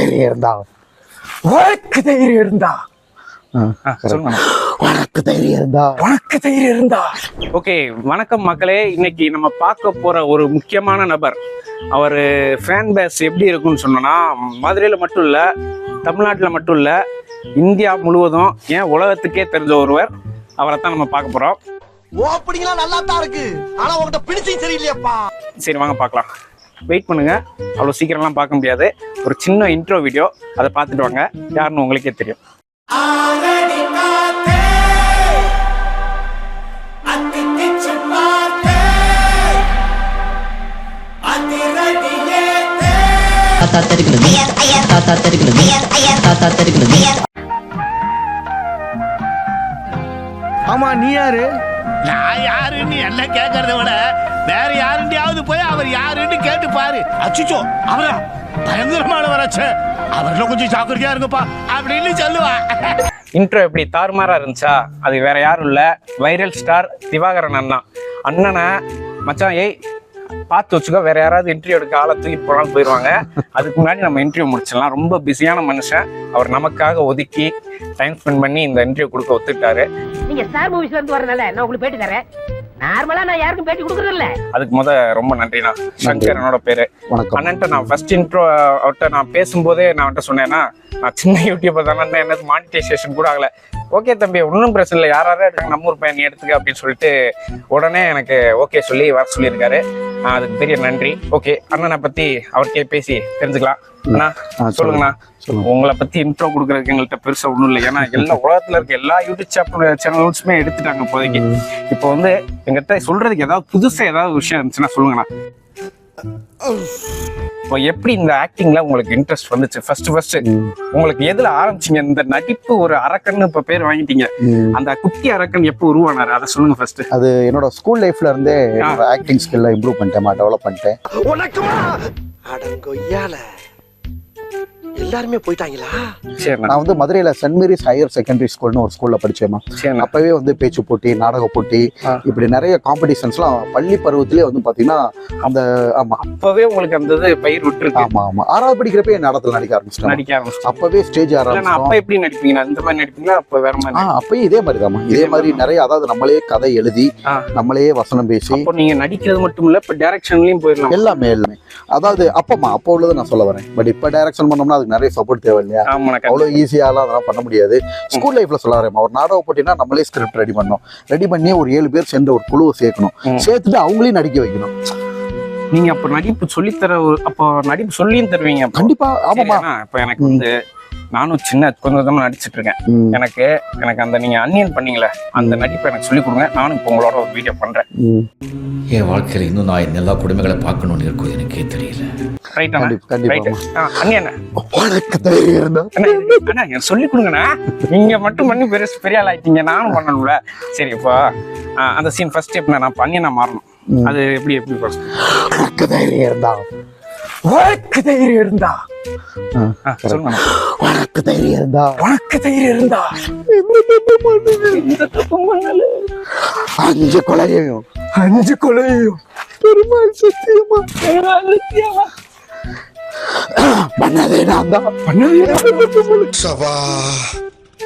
தைரியம் இருந்தா உனக்கு தைரியம் இருந்தா ஆ, சொல்லுங்க உனக்கு தைரியம் இருந்தா உனக்கு தைரியம் இருந்தா ஓகே வணக்கம் மக்களே. இன்னைக்கு நம்ம பார்க்க போற ஒரு முக்கியமான நபர் அவர் ஃபேன் பேஸ் எப்படி இருக்கும்னு சொன்னோன்னா மதுரையில் மட்டும் இல்லை தமிழ்நாட்டில் மட்டும் இல்லை இந்தியா முழுவதும் ஏன் உலகத்துக்கே தெரிஞ்ச ஒருவர். அவரை தான் நம்ம பார்க்க போகிறோம் ஓப்பனிங்லாம் நல்லா தான் இருக்கு. ஆனா உன்கிட்ட பிடிச்சும் சரியில்லையாப்பா. சரி வாங்க பார்க்கலாம். வெயிட் பண்ணுங்க. அவ்வளோ சீக்கிரம்லாம் பார்க்க முடியாது. ஒரு சின்ன இன்ட்ரோ வீடியோ அதை பார்த்துட்டு வாங்க. யாருன்னு உங்களுக்கே தெரியும். தாத்தா தெரிகிறது தாத்தா தெரிகிறது தாத்தா தெரிகிறது ஆமா நீ யாரு? நான் யாருன்னு என்ன கேட்கறத விட வேற யாருண்டியாவது போய் அவர் யாருன்னு கேட்டு பாரு. அச்சுச்சோ அவரா? பயங்கரமானவராச்சே அவர்ல கொஞ்சம் ஜாக்கிரதையா இருங்கப்பா அப்படின்னு சொல்லுவா. இன்ட்ரோ எப்படி தாறுமாறா இருந்துச்சா? அது வேற யாரும் இல்ல. வைரல் ஸ்டார் திவாகரன் அண்ணா. அண்ணனை மச்சான் ஏய் பார்த்து வச்சுக்கோ வேற யாராவது இன்டர்வியூ எடுக்க ஆளை தூக்கி போனாலும் போயிடுவாங்க அதுக்கு முன்னாடி நம்ம இன்டர்வியூ முடிச்சிடலாம். ரொம்ப பிஸியான மனுஷன். அவர் நமக்காக ஒதுக்கி டைம் ஸ்பெண்ட் பண்ணி இந்த இன்டர்வியூ கொடுக்க ஒத்துக்கிட்டாரு. நீங்க ஸ்டார் மூவிஸ்ல இருந்து வரனால நான் உங்களுக்கு பேட்டி தரேன் நார்மலா நான் யாருக்கும் பேட்டி கொடுக்கறது இல்ல. அதுக்கு முத ரொம்ப நன்றிண்ணா. சங்கர் என்னோட பேரு. வணக்கம். அண்ணன்ட்ட நான் ஃபர்ஸ்ட் இன்ட்ரோ அவர்கிட்ட நான் பேசும்போதே நான் அவன்கிட்ட சொன்னேன்னா நான் சின்ன யூடியூபர் தானே என்னது மானிட்டைசேஷன் கூட ஆகல. ஓகே தம்பி ஒன்றும் பிரச்சனை இல்லை. யார் யாரும் எடுக்காங்க நம்ம ஊர் பையன் நீ எடுத்துக்க அப்படின்னு சொல்லிட்டு உடனே எனக்கு ஓகே சொல்லி வர சொல்லியிருக்காரு. அதுக்கு பெரிய நன்றி. ஓகே அண்ணனை பத்தி அவர்கிட்டயே பேசி தெரிஞ்சுக்கலாம். அண்ணா சொல்லுங்கண்ணா. சொல்லுங்க. உங்களை பத்தி இன்ட்ரோ கொடுக்கறதுக்கு எங்கள்கிட்ட பெருசா ஒண்ணும் இல்லை. ஏன்னா எல்லா உலகத்துல இருக்க எல்லா யூடியூப் சேனல் சேனல்ஸுமே எடுத்துட்டாங்க இப்போதைக்கு. இப்போ வந்து எங்கிட்ட சொல்றதுக்கு ஏதாவது புதுசா ஏதாவது விஷயம் இருந்துச்சுன்னா சொல்லுங்கண்ணா. இப்போ எப்படி இந்த ஆக்டிங்ல உங்களுக்கு இன்ட்ரெஸ்ட் வந்துச்சு? ஃபர்ஸ்ட் ஃபர்ஸ்ட் உங்களுக்கு எதுல ஆரம்பிச்சீங்க? இந்த நடிப்பு ஒரு அரக்கன்னு இப்ப பேர் வாங்கிட்டீங்க. அந்த குட்டி அரக்கன் எப்போ உருவானாரு? அதை சொல்லுங்க ஃபர்ஸ்ட் அது என்னோட ஸ்கூல் லைஃப்ல இருந்தே ஆக்டிங் ஸ்கில்ல இம்ப்ரூவ் பண்ணிட்டேன் டெவலப் பண்ணிட்டேன். உனக்குமா? அடங்கொய்யால. எல்லாருமே போயிட்டாங்களா? சரிண்ணா நான் வந்து மதுரையில சென்ட் மேரிஸ் ஹையர் செகண்டரி ஸ்கூல்னு ஒரு ஸ்கூல்ல படிச்சேமா சரிண்ணா அப்பவே வந்து பேச்சு போட்டி நாடக போட்டி. இப்படி நிறைய காம்படிஷன்ஸ்லாம் பள்ளி பருவத்திலே வந்து பாத்தீங்கன்னா அந்த ஆமா. அப்பவே உங்களுக்கு அந்த இது பயிர் விட்டுருக்கு. ஆமா ஆமா. ஆறாவது படிக்கிறப்ப என் நாடகத்துல நடிக்க ஆரம்பிச்சிட்டேன் நடிக்க ஆரம்பிச்சு அப்பவே ஸ்டேஜ் நான் அப்ப எப்படி நடிப்பீங்க இந்த மாதிரி நடிப்பீங்களா? அப்ப வேற ஆ மாதிரி அப்பயும் இதே மாதிரி தாமா இதே மாதிரி நிறைய அதாவது நம்மளே கதை எழுதி. நம்மளே வசனம் பேசி. அப்போ நீங்க நடிக்கிறது மட்டும் இல்ல இப்ப டைரக்ஷன்லயும் போயிடலாம்? எல்லாமே எல்லாமே. அதாவது அப்பமா அப்போ உள்ளதை நான் சொல்ல வரேன். பட் இப்ப டைரக்ஷன் பண்ணோம்னா அதுக்கு நிறைய சப்போர்ட் தேவை இல்லையா அவ்வளவு ஈஸியாலாம் அதெல்லாம் பண்ண முடியாது. ஸ்கூல் லைஃப்ல சொல்ல வரேன் ஒரு நாடகம் போட்டினா நம்மளே ஸ்கிரிப்ட் ரெடி பண்ணோம் ரெடி பண்ணி ஒரு ஏழு பேர் சேர்ந்து ஒரு குழுவை சேர்க்கணும். சேர்த்துட்டு அவங்களையும் நடிக்க வைக்கணும். நீங்க அப்ப நடிப்பு சொல்லித்தர அப்போ நடிப்பு சொல்லியும் தருவீங்க. கண்டிப்பா. ஆமாமா இப்ப எனக்கு வந்து நானும் சின்ன கொஞ்சம் கொஞ்சமா நடிச்சிட்டு இருக்கேன் எனக்கு எனக்கு அந்த நீங்க அன்னியன் பண்ணீங்களே அந்த நடிப்பை எனக்கு சொல்லி கொடுங்க. நானும் இப்போ உங்களோட ஒரு வீடியோ பண்றேன். ம். என் வாழ்க்கையில் இன்னும் நான் எல்லா குடும்பங்களை பார்க்கணும்னு இருக்கும் எனக்கே தெரியல. சொல்லி கொடுங்கண்ணா. நீங்க மட்டும் பண்ணி பெருசு பெரிய ஆள் ஆயிட்டீங்க நானும் பண்ணணும்ல. சரி இப்போ ஆ, அந்த சீன் ஃபர்ஸ்ட் ஸ்டெப் நான் பண்ணி நான் மாறணும். அது எப்படி எப்படி தைரியம் இருந்தா? உனக்கு தைரியம் இருந்தா? உனக்கு தைரியம் இருந்தா. உனக்கு தைரியம் இருந்தா. அஞ்சு கொலையையும். அஞ்சு கொலையும் பெருமாள் சத்தியமா? சத்தியமா? பண்ணதே நான் தான். பண்ணதே சபா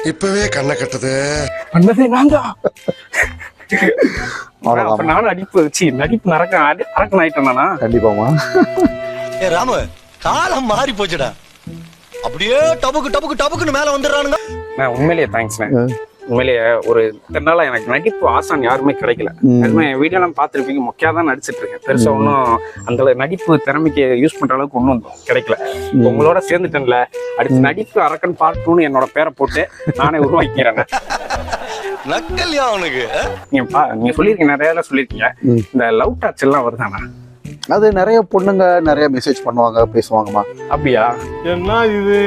இப்பவே கண்ணை கட்டுது. பண்ணதே நான் தான். நானும் அடிப்பு வச்சு நடிப்பு நரக்க அடி- அரக்கன் ஆயிட்டேனா கண்டிப்பாமா ஏ ராமு காலம் மாறி போச்சுடா. அப்படியே டபுக்கு டபுக்கு டபுக்குன்னு மேல வந்துடுறானுங்க. நான் உண்மையிலேயே தேங்க்ஸ்ண்ணே உண்மையிலேயே ஒரு இத்தனை நாளா எனக்கு நடிப்பு ஆசான் யாருமே கிடைக்கல. அதுமே என் வீடியோலாம் பார்த்துருப்பீங்க மொக்கையா தான் நடிச்சிட்டு இருக்கேன். பெருசா ஒன்றும் அந்த நடிப்பு திறமைக்கு யூஸ் பண்ற அளவுக்கு ஒன்றும் கிடைக்கல. உங்களோட சேர்ந்துட்டேன்ல. அடுத்து நடிப்பு அரக்கன் பார்ட் டூன்னு என்னோட பேரை போட்டு நானே உருவாக்கிறேன் நக்கல்யா அவனுக்கு நீங்க பா நீங்க சொல்லியிருக்கீங்க நிறைய சொல்லியிருக்கீங்க. ம். இந்த லவ் டச் எல்லாம் வருதாண்ணா? அது நிறைய பொண்ணுங்க நிறைய மெசேஜ் பண்ணுவாங்க பேசுவாங்கம்மா. அப்படியா? என்ன இது?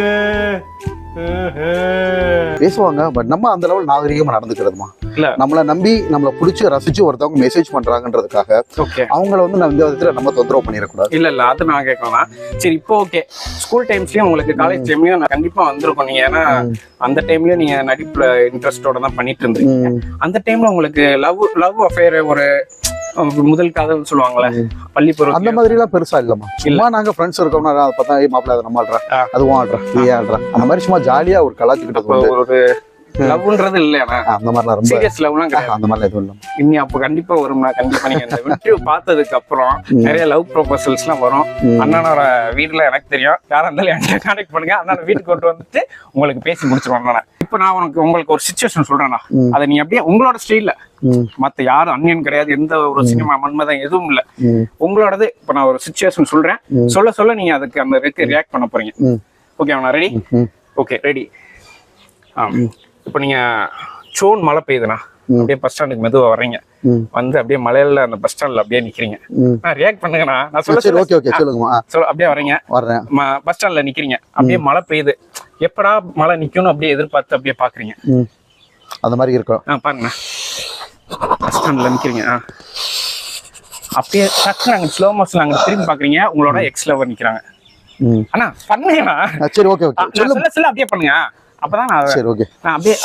பேசுவாங்க பட் நம்ம அந்த லெவல் நாகரிகமா நடந்துக்கிறதுமா இல்ல. நம்மள நம்பி நம்மள புடிச்சு ரசிச்சு ஒருத்தவங்க மெசேஜ் பண்றாங்கன்றதுக்காக ஓகே. அவங்கள வந்து நம்ம இந்த விதத்துல நம்ம தொந்தரவு பண்ணிடக்கூடாது. இல்ல இல்ல அது நான் கேட்கலாம் சரி இப்போ ஓகே ஸ்கூல் டைம்ஸ்லயும் உங்களுக்கு காலேஜ் டைம்லயும் நான் கண்டிப்பா வந்திருக்கோம். நீங்க ஏன்னா அந்த டைம்லயும் நீங்க நடிப்புல இன்ட்ரெஸ்டோட தான் பண்ணிட்டு இருந்தீங்க. அந்த டைம்ல உங்களுக்கு லவ் லவ் அஃபேர் ஒரு முதல் காதல் சொல்லுவாங்கல்ல பள்ளி அந்த பருவம் மாதிரி எல்லாம் பெருசா இல்லம்மா. சும்மா நாங்க ஃப்ரெண்ட்ஸ் இருக்கோம்னா அதை பார்த்தா ஏய் மாப்பிள்ள அதை நம்ம ஆடுறா. அதுவும் ஆடுறா நீ ஆடுறா அந்த மாதிரி சும்மா ஜாலியா ஒரு கலாச்சிக்கிட்டது வந்து ஒரு லவ்ன்றது இல்லையா அந்த மாதிரிலாம் ரொம்ப சீரியஸ் லவ்லாம் கிடையாது. அந்த மாதிரிலாம் எதுவும் இல்லை இனி அப்ப கண்டிப்பா வரும்னா கண்டிப்பா நீங்க இந்த இன்டர்வியூ பார்த்ததுக்கு அப்புறம் நிறைய லவ் ப்ரொபோசல்ஸ் எல்லாம் வரும் அண்ணனோட வீடுல எனக்கு தெரியும். யாரா இருந்தாலும் என்கிட்ட கான்டாக்ட் பண்ணுங்க. அண்ணன் வீட்டுக்கு கொண்டு வந்துட்டு உங்களுக்கு பேசி முடிச்சிருவாங்க அண்ணனை. இப்ப நான் உனக்கு உங்களுக்கு ஒரு சுச்சுவேஷன் சொல்றேன்னா அதை நீ அப்படியே உங்களோட ஸ்டைல்ல. மத்த யாரும் அந்நியன் கிடையாது. எந்த ஒரு சினிமா மன்மதம் எதுவும் இல்ல. உங்களோடது இப்ப நான் ஒரு சுச்சுவேஷன் சொல்றேன். சொல்ல சொல்ல நீங்க அதுக்கு அந்த ரியாக்ட் பண்ண போறீங்க. Okay ready. ஓகே ரெடி இப்போ நீங்க சோன் மழை பெய்யுதுண்ணா. அப்படியே பஸ் ஸ்டாண்டுக்கு மெதுவா வர்றீங்க. வந்து அப்படியே மலையில அந்த பஸ் ஸ்டாண்ட்ல அப்படியே நிக்கிறீங்க. நான் ரியாக்ட் பண்ணுங்கண்ணா. நான் சொல்ல ஓகே ஓகே சொல்லுங்கம்மா. ஆ, சொல்ல அப்படியே வரீங்க வர்றேன். பஸ் ஸ்டாண்ட்ல நிக்கிறீங்க. அப்படியே மழை பெய்யுது. எப்படா மழை நிக்கும்னு அப்படியே எதிர்பார்த்து அப்படியே பாக்குறீங்க. அந்த மாதிரி இருக்கும். ஆ பாருங்க. பஸ் ஸ்டாண்ட்ல நிக்கிறீங்க. ஆ. அப்படியே டக்குனு அங்க ஸ்லோ மோஷன் அங்க திரும்பி பாக்குறீங்க. உங்களோட எக்ஸ் லவர் நிக்கிறாங்க. ம். அண்ணா பண்ணுங்கண்ணா சரி ஓகே ஓகே. நான் சொல்ல சொல்ல அப்படியே பண்ணுங்க. அப்பதான் நான் சரி ஓகே. நான் அப்படியே